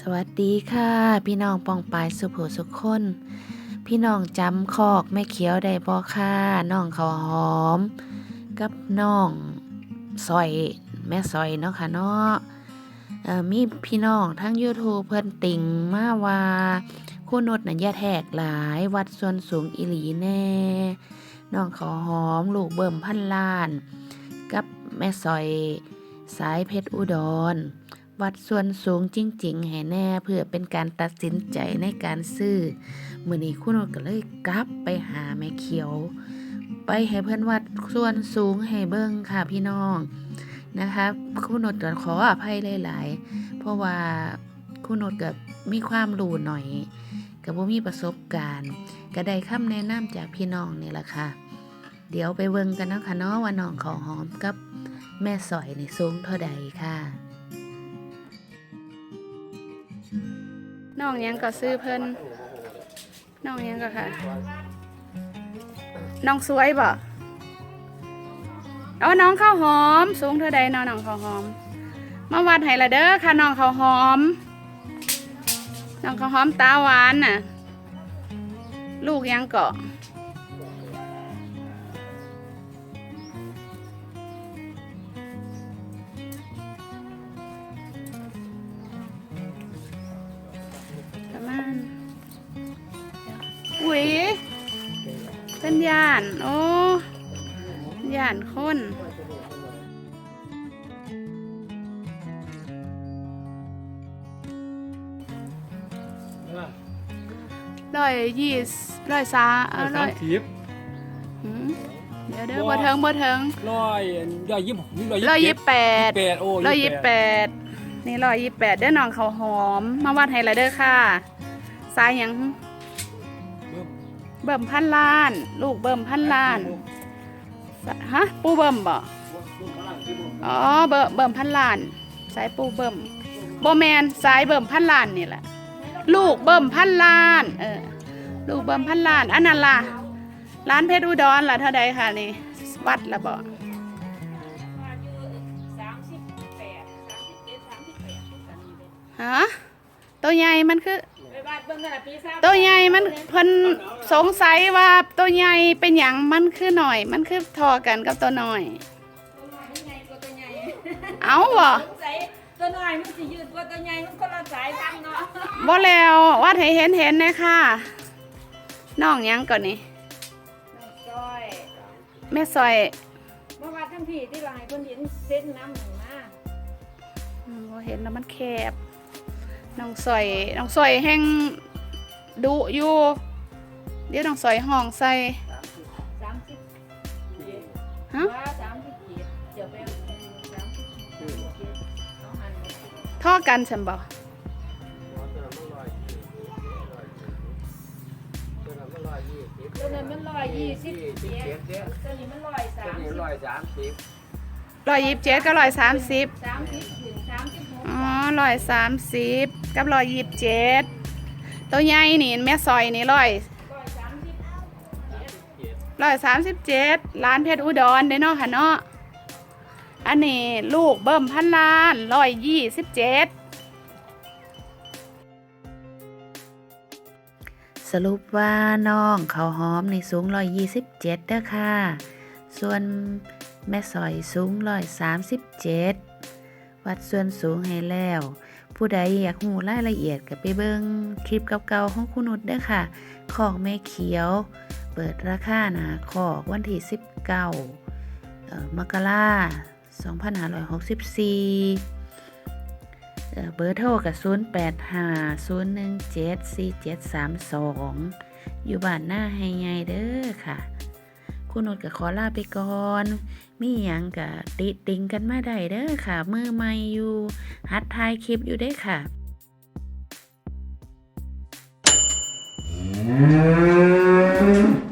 สวัสดีค่ะ พี่น้องปองปายสุโขสุขคน พี่น้องจำคอกแม่เขียวได้บ่ค่ะน้องเขาหอม กับน้องซอยแม่ซอยเนาะค่ะเนาะเอ่อมีพี่น้องทั้ง YouTube เพิ่อนติ่งมาว่าคู่นดน่ะอย่าแทกหลายวัดส่วนสูงอิหลีแน่น้องเขาหอมลูกเบิ่มพันล้าน กับแม่ซอยสายเพชรอุดร วัดส่วนสูงจริง ๆ ให้แน่เพื่อเป็นการตัดสินใจในการซื้อมื้อนี้คุณโนก็เลยกลับไปหาแม่เขียว ไปให้เพื่อนวัดส่วนสูงให้เบิ่งค่ะพี่น้องนะคะคุณโนดก็ขออภัยหลายๆ เพราะว่าคุณโนดก็มีความรู้หน่อยก็บ่มีประสบการณ์ก็ได้คำแนะนำจากพี่น้องนี่แหละค่ะ เดี๋ยวไปเบิ่งกันนะค่ะเนาะว่าน้องขาวหอมกับแม่สอยในสูงเท่าใดค่ะ น้องยังก็ซื้อเพิ่นน้องยังก็ค่ะ น้องสวยบ่เอาน้องข้าวหอม สูงเท่าใดน้องน้องข้าวหอม มาวัดให้ละเด้อค่ะน้องข้าวหอม น้องข้าวหอมตาหวานน่ะ ลูกยังเกาะ อุ้ยเป็นย่าน โอ้ย่านคนร้อยยี่สิบร้อยสาเออร้สาอมยสิบหืมเดี๋ยวเด้อบ่เทิงบ่เทิงร้อยร้อยยี่สิบร้อยยี่สิบแปดแปดโอ้ร้อยยี่สิบแปดนี่ร้อยยี่สิบแปดเด้อน้องเขาวหอม มาวัดให้ละเด้อค่ะ สายหยัง เบิ่มพันล้าน ลูกเบิ่มพันล้านฮะปูเบิ่มบ่อ๋อเบิ่มเบิ่มพันล้าน สายปูเบิ่มโบแมนสายเบิ่มพันล้านนี่แหละลูกเบิ่มพันล้านเออลูกเบิ่มพันล้านอันนั้นล่ะร้านเพชรอุดรล่ะเท่าใดค่ะนี่วัดละบ่ฮะตัวใหญ่มันคือ ตัวใหญ่มันเพิ่นสงสัยว่าตัวใหญ่เป็นหยังมันคือหน่อย มันคือทอกันกับตัวน้อย เอาบ่ใส่ตัวน้อยมันสิยืดกว่าตัวใหญ่มันคนละสายพันธุ์เนาะบ่แล้ววัดให้เห็นเห็นเลยค่ะน้องหยังก่อนนี่ซอยแม่ซอยเมื่อวานทั้งพี่ที่ลายเพิ่นเห็นเส้นน้ำหนึ่งมาอืมบ่เห็นแล้วมันแคบ น้องซอยน้องซอยแห้งดุอยู่เดี๋ยวน้องซอยห้องใส่สามสิบฮะว่าสามสิบเจ็ดเดี๋ยวไปเอาสามสิบเจ็ดเอาหันท่อกันฉันบ่ตัวนั้นมันร้อยยี่สิบเจ็ดตัวนี้มันร้อยสามสิบร้อยสามสิบร้อยยี่สิบเจ็ดกับร้อยสามสิบสามสิบถึงสามสิบหกอ๋อร้อยสามสิบ กับร้อยยี่สิบเจ็ดตัวใหญ่นี่แม่ซอยนี่ร้อยร้อยสามสิบเจ็ดร้านเพชรอุดรเด้เนาะค่ะเนาะอันนี้ลูกเบิ่มพันล้านร้อยยี่สิบเจ็ดสรุปว่าน้องเขาหอมในสูงร้อยยี่สิบเจ็ดเด้อค่ะ ส่วนแม่สอยสูงร้อยสามสิบเจ็ดวัดส่วนสูงให้แล้ว ผู้ใดอยากหูรายละเอียดก็ไปเบิ่งคลิปเก่าๆของคุณนุชเด้อค่ะ ของแม่เขียว เปิดราคาหนาคอกวันที่19เออมกราคม2564เอ่เบอร์โทรกับ0 8 5 0 1 7 4 7 3 2 อยู่บ้านหน้าให้ไงเด้อค่ะ คุณนดกับขอลาไปก่อน มีหยังกับติติงกันมาได้เด้อค่ะ มือใหม่อยู่ หัดถ่ายคลิปอยู่ได้ค่ะ Mm-hmm.